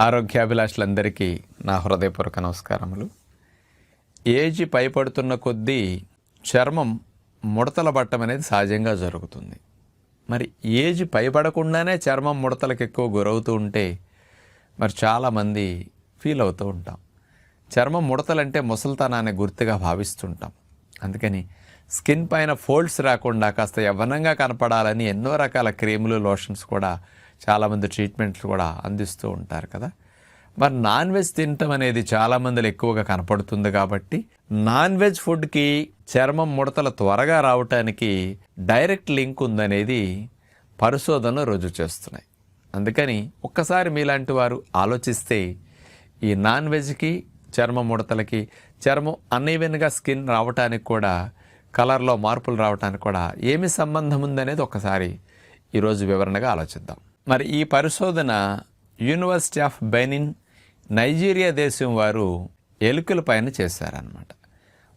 ఆరోగ్యాభిలాషులందరికీ నా హృదయపూర్వక నమస్కారములు. ఏజ్ పైపడుతున్న కొద్దీ చర్మం ముడతల పట్టం అనేది సహజంగా జరుగుతుంది. మరి ఏజ్ పైపడకుండానే చర్మం ముడతలకు ఎక్కువ గురవుతూ ఉంటే మరి చాలామంది ఫీల్ అవుతూ ఉంటాం. చర్మం ముడతలంటే ముసలితనాన్ని గుర్తుగా భావిస్తుంటాం. అందుకని స్కిన్ పైన ఫోల్డ్స్ రాకుండా కాస్త యవ్వనంగా కనపడాలని ఎన్నో రకాల క్రీములు లోషన్స్ కూడా చాలామంది ట్రీట్మెంట్లు కూడా అందిస్తూ ఉంటారు కదా. మరి నాన్ వెజ్ తినటం అనేది చాలామందిలో ఎక్కువగా కనపడుతుంది కాబట్టి నాన్ వెజ్ ఫుడ్కి చర్మం ముడతలు త్వరగా రావటానికి డైరెక్ట్ లింక్ ఉందనేది పరిశోధనలు రుజువు చేస్తున్నాయి. అందుకని ఒక్కసారి మీలాంటి వారు ఆలోచిస్తే ఈ నాన్ వెజ్కి చర్మ ముడతలకి చర్మం అన్ఈవెన్గా స్కిన్ రావటానికి కూడా కలర్లో మార్పులు రావటానికి కూడా ఏమి సంబంధం ఉందనేది ఒకసారి ఈరోజు వివరణగా ఆలోచిద్దాం. మరి ఈ పరిశోధన యూనివర్సిటీ ఆఫ్ బెనిన్ నైజీరియా దేశం వారు ఎలుకల పైన చేశారనమాట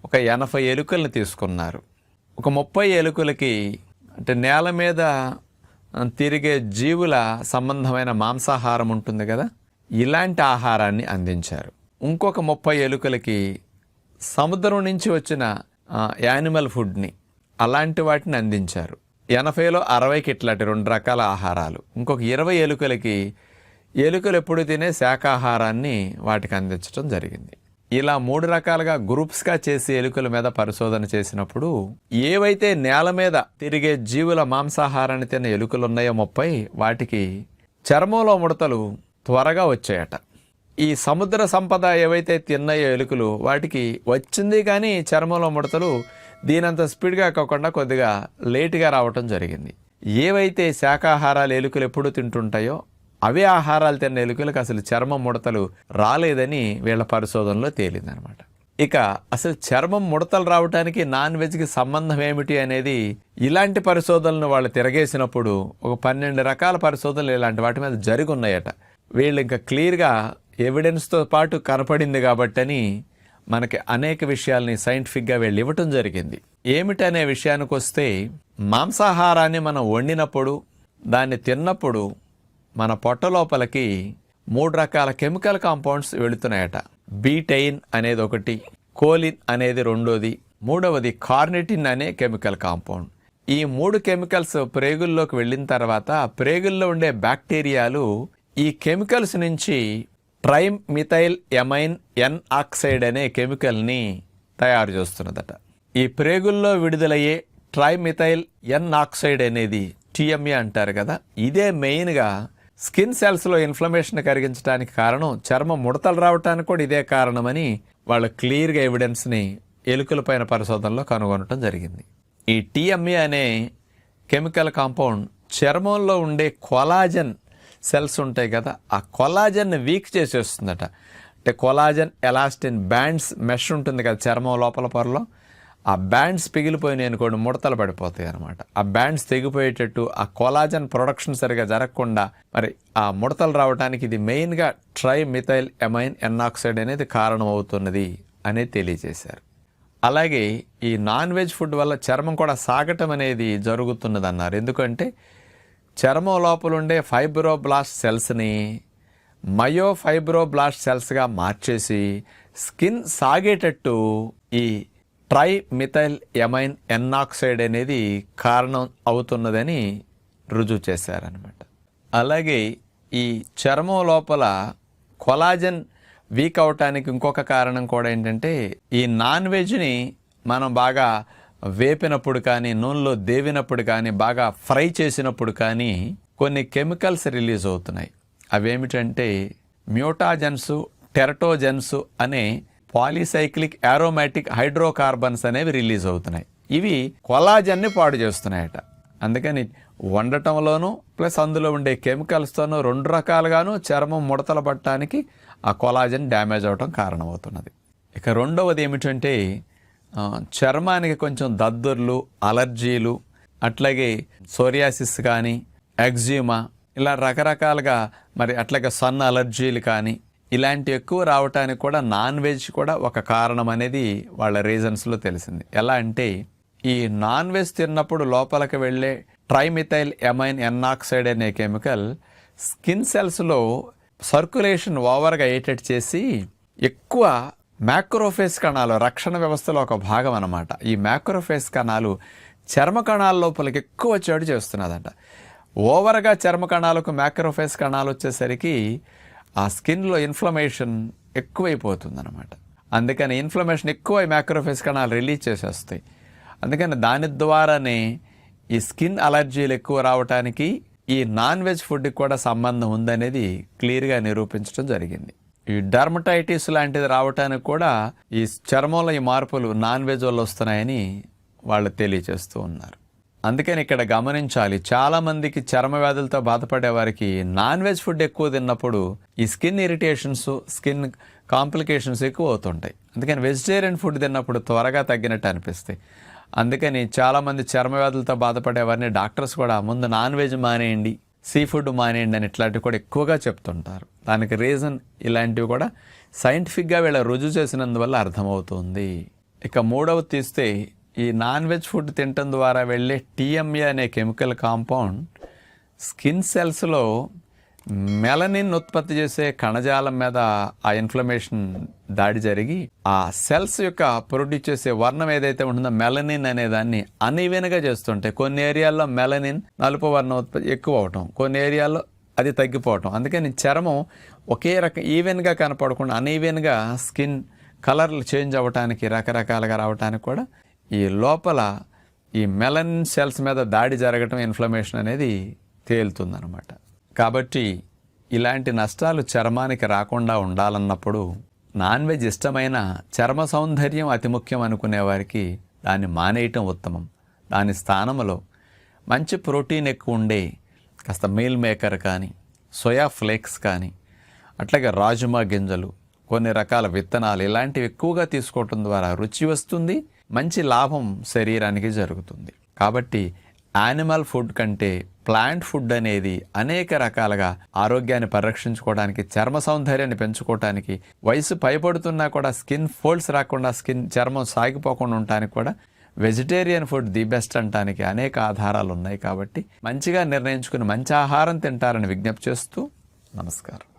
ఒక ఎనభై ఎలుకలను తీసుకున్నారు. ఒక ముప్పై ఎలుకలకి అంటే నేల మీద తిరిగే జీవుల సంబంధమైన మాంసాహారం ఉంటుంది కదా? ఇలాంటి ఆహారాన్ని అందించారు. ఇంకొక ముప్పై ఎలుకలకి సముద్రం నుంచి వచ్చిన యానిమల్ ఫుడ్ని అలాంటి వాటిని అందించారు. ఎనభైలో అరవైకి ఇట్లాంటి రెండు రకాల ఆహారాలు. ఇంకొక ఇరవై ఎలుకలకి ఎలుకలు ఎప్పుడు తినే శాకాహారాన్ని వాటికి అందించడం జరిగింది. ఇలా మూడు రకాలుగా గ్రూప్స్గా చేసి ఎలుకల మీద పరిశోధన చేసినప్పుడు ఏవైతే నేల మీద తిరిగే జీవుల మాంసాహారాన్ని తిన్న ఎలుకలు ఉన్నాయో ముప్పై వాటికి చర్మంలో ముడతలు త్వరగా వచ్చాయట. ఈ సముద్ర సంపద ఏవైతే తిన్నాయో ఎలుకలు వాటికి వచ్చింది కానీ చర్మంలో ముడతలు దీనంత స్పీడ్గా కాకుండా కొద్దిగా లేటుగా రావటం జరిగింది. ఏవైతే శాకాహారాలు ఎలుకలు ఎప్పుడు తింటుంటాయో అవే ఆహారాలు తిన్న ఎలుకలకు అసలు చర్మం ముడతలు రాలేదని వీళ్ళ పరిశోధనలో తేలిందనమాట. ఇక అసలు చర్మం ముడతలు రావడానికి నాన్ వెజ్కి సంబంధం ఏమిటి అనేది ఇలాంటి పరిశోధనలు వాళ్ళు తిరగేసినప్పుడు ఒక పన్నెండు రకాల పరిశోధనలు ఇలాంటి వాటి మీద జరిగి ఉన్నాయట. వీళ్ళు ఇంకా క్లియర్గా ఎవిడెన్స్తో పాటు కనపడింది కాబట్టని మనకి అనేక విషయాల్ని సైంటిఫిక్గా వెళ్ళి ఇవ్వటం జరిగింది. ఏమిటనే విషయానికి వస్తే మాంసాహారాన్ని మనం వండినప్పుడు దాన్ని తిన్నప్పుడు మన పొట్ట లోపలికి మూడు రకాల కెమికల్ కాంపౌండ్స్ వెళుతున్నాయట. బీటైన్ అనేది ఒకటి కోలిన్ అనేది రెండోది మూడవది కార్నిటిన్ అనే కెమికల్ కాంపౌండ్. ఈ మూడు కెమికల్స్ ప్రేగుల్లోకి వెళ్ళిన తర్వాత ఆ ప్రేగుల్లో ఉండే బ్యాక్టీరియాలు ఈ కెమికల్స్ నుంచి trimethylamine N oxide అనే కెమికల్ని తయారు చేస్తున్నదట. ఈ ప్రేగుల్లో విడుదలయ్యే ట్రైమిథైల్ ఎన్ ఆక్సైడ్ అనేది టిఎంఏ అంటారు కదా. ఇదే మెయిన్గా స్కిన్ సెల్స్లో ఇన్ఫ్లమేషన్ కరిగించడానికి కారణం చర్మం ముడతలు రావడానికి కూడా ఇదే కారణమని వాళ్ళు క్లియర్గా ఎవిడెన్స్ని ఎలుకలపైన పరిశోధనలో కనుగొనటం జరిగింది. ఈ టిఎంఏ అనే కెమికల్ కాంపౌండ్ చర్మంలో ఉండే కొలాజన్ సెల్స్ ఉంటాయి కదా ఆ కొలాజన్ని వీక్ చేసేస్తుందట. అంటే కొలాజన్ ఎలాస్టిన్ బ్యాండ్స్ మెష్ ఉంటుంది కదా చర్మం లోపల పొరలో ఆ బ్యాండ్స్ పిగిలిపోయినాయి అనుకోండి ముడతలు పడిపోతాయి అనమాట ఆ బ్యాండ్స్ తెగిపోయేటట్టు ఆ కొలాజన్ ప్రొడక్షన్ సరిగా జరగకుండా మరి ఆ ముడతలు రావడానికి ఇది మెయిన్గా ట్రై మిథైల్ ఎమైన్ ఎన్నాక్సైడ్ అనేది కారణం అవుతున్నది అనేది తెలియజేశారు. అలాగే ఈ నాన్ వెజ్ ఫుడ్ వల్ల చర్మం కూడా సాగటం అనేది జరుగుతున్నది అన్నారు ఎందుకంటే చర్మం లోపల ఉండే ఫైబ్రోబ్లాస్ట్ సెల్స్ని మయోఫైబ్రోబ్లాస్ట్ సెల్స్గా మార్చేసి స్కిన్ సాగేటట్టు ఈ ట్రై మిథైల్ ఎమైన్ ఎన్నాక్సైడ్ అనేది కారణం అవుతున్నదని రుజువు చేశారనమాట అలాగే ఈ చర్మం లోపల కొలాజన్ వీక్ అవటానికి ఇంకొక కారణం కూడా ఏంటంటే ఈ నాన్ వెజ్ని మనం బాగా వేపినప్పుడు కానీ నూనెలో దేవినప్పుడు కానీ బాగా ఫ్రై చేసినప్పుడు కానీ కొన్ని కెమికల్స్ రిలీజ్ అవుతున్నాయి. అవేమిటంటే మ్యూటాజెన్స్ టెరటోజెన్స్ అనే పాలిసైక్లిక్ ఆరోమాటిక్ హైడ్రోకార్బన్స్ అనేవి రిలీజ్ అవుతున్నాయి. ఇవి కొలాజన్ని పాడు చేస్తున్నాయట. అందుకని వండటంలోనూ ప్లస్ అందులో ఉండే కెమికల్స్తోనూ రెండు రకాలుగాను చర్మం ముడతలు పట్టడానికి ఆ కొలాజన్ డ్యామేజ్ అవటం కారణమవుతున్నది. ఇక రెండవది ఏమిటంటే చర్మానికి కొంచెం దద్దుర్లు అలర్జీలు అట్లాగే సోరియాసిస్ కానీ ఎగ్జిమా ఇలా రకరకాలుగా మరి అట్లాగే సన్ అలర్జీలు కానీ ఇలాంటి ఎక్కువ రావటానికి కూడా నాన్ వెజ్ కూడా ఒక కారణం అనేది వాళ్ళ రీజన్స్లో తెలిసింది. ఎలా అంటే ఈ నాన్ వెజ్ తిన్నప్పుడు లోపలికి వెళ్ళే ట్రైమిథైల్ ఎమైన్ ఎన్నాక్సైడ్ అనే కెమికల్ స్కిన్ సెల్స్లో సర్క్యులేషన్ ఓవర్గా అయ్యేటట్టు చేసి ఎక్కువ మ్యాక్రోఫేస్ కణాలు రక్షణ వ్యవస్థలో ఒక భాగం అన్నమాట. ఈ మ్యాక్రోఫేస్ కణాలు చర్మ కణాల లోపలికి ఎక్కువ చోటు చేస్తున్నదంట. ఓవర్గా చర్మ కణాలకు మ్యాక్రోఫేస్ కణాలు వచ్చేసరికి ఆ స్కిన్లో ఇన్ఫ్లమేషన్ ఎక్కువైపోతుందన్నమాట. అందుకని ఇన్ఫ్లమేషన్ ఎక్కువ మ్యాక్రోఫేస్ కణాలు రిలీజ్ చేసేస్తాయి. అందుకని దాని ద్వారానే ఈ స్కిన్ అలర్జీలు ఎక్కువ రావడానికి ఈ నాన్ వెజ్ ఫుడ్కి కూడా సంబంధం ఉందనేది క్లియర్గా నిరూపించడం జరిగింది. ఈ డర్మటైటిస్ లాంటిది రావటానికి కూడా ఈ చర్మంలో ఈ మార్పులు నాన్ వెజ్ వల్ల వస్తున్నాయని వాళ్ళు తెలియచేస్తూ ఉన్నారు. అందుకని ఇక్కడ గమనించాలి చాలా మందికి చర్మ వ్యాధులతో బాధపడే వారికి నాన్ వెజ్ ఫుడ్ ఎక్కువ తిన్నప్పుడు ఈ స్కిన్ ఇరిటేషన్స్ స్కిన్ కాంప్లికేషన్స్ ఎక్కువ అవుతుంటాయి. అందుకని వెజిటేరియన్ ఫుడ్ తిన్నప్పుడు త్వరగా తగ్గినట్టు అనిపిస్తాయి. అందుకని చాలామంది చర్మ వ్యాధులతో బాధపడే వారిని డాక్టర్స్ కూడా ముందు నాన్ వెజ్ మానేయండి. సీ ఫుడ్ మానేయండి అని ఇట్లాంటివి కూడా ఎక్కువగా చెప్తుంటారు. దానికి రీజన్ ఇలాంటివి కూడా సైంటిఫిక్గా వీళ్ళ రుజువు చేసినందువల్ల అర్థమవుతుంది. ఇక మూడవది తీస్తే ఈ నాన్ వెజ్ ఫుడ్ తినటం ద్వారా వెళ్ళే టీఎంఏ అనే కెమికల్ కాంపౌండ్ స్కిన్ సెల్స్లో మెలనిన్ ఉత్పత్తి చేసే కణజాలం మీద ఆ ఇన్ఫ్లమేషన్ దాడి జరిగి ఆ సెల్స్ యొక్క ప్రొడ్యూస్ చేసే వర్ణం ఏదైతే ఉంటుందో మెలనిన్ అనే దాన్ని అన్ఈవెన్గా చేస్తుంటే కొన్ని ఏరియాల్లో మెలనిన్ నలుపు వర్ణం ఉత్పత్తి ఎక్కువ అవటం కొన్ని ఏరియాల్లో అది తగ్గిపోవటం. అందుకని చర్మం ఒకే రకం ఈవెన్గా కనపడకుండా అన్ఈవెన్గా స్కిన్ కలర్లు చేంజ్ అవ్వటానికి రకరకాలుగా రావటానికి కూడా ఈ లోపల ఈ మెలనిన్ సెల్స్ మీద దాడి జరగటం ఇన్ఫ్లమేషన్ అనేది తేలుతుందనమాట కాబట్టి ఇలాంటి నష్టాలు చర్మానికి రాకుండా ఉండాలన్నప్పుడు నాన్ వెజ్ ఇష్టమైన చర్మ సౌందర్యం అతి ముఖ్యం అనుకునే వారికి దాన్ని మానేయటం ఉత్తమం. దాని స్థానంలో మంచి ప్రోటీన్ ఎక్కువ ఉండే కాస్త మీల్ మేకర్ కానీ సోయా ఫ్లేక్స్ కానీ అట్లాగే రాజుమా గింజలు కొన్ని రకాల విత్తనాలు ఇలాంటివి ఎక్కువగా తీసుకోవటం ద్వారా రుచి వస్తుంది మంచి లాభం శరీరానికి జరుగుతుంది. కాబట్టి యానిమల్ ఫుడ్ కంటే ప్లాంట్ ఫుడ్ అనేది అనేక రకాలుగా ఆరోగ్యాన్ని పరిరక్షించుకోవడానికి చర్మ సౌందర్యాన్ని పెంచుకోవడానికి వయసు పైపడుతున్నా కూడా స్కిన్ ఫోల్డ్స్ రాకుండా స్కిన్ చర్మం సాగిపోకుండా ఉండటానికి కూడా వెజిటేరియన్ ఫుడ్ ది బెస్ట్ అంటానికి అనేక ఆధారాలు ఉన్నాయి కాబట్టి మంచిగా నిర్ణయించుకుని మంచి ఆహారం తింటారని విజ్ఞప్తి చేస్తూ నమస్కారం.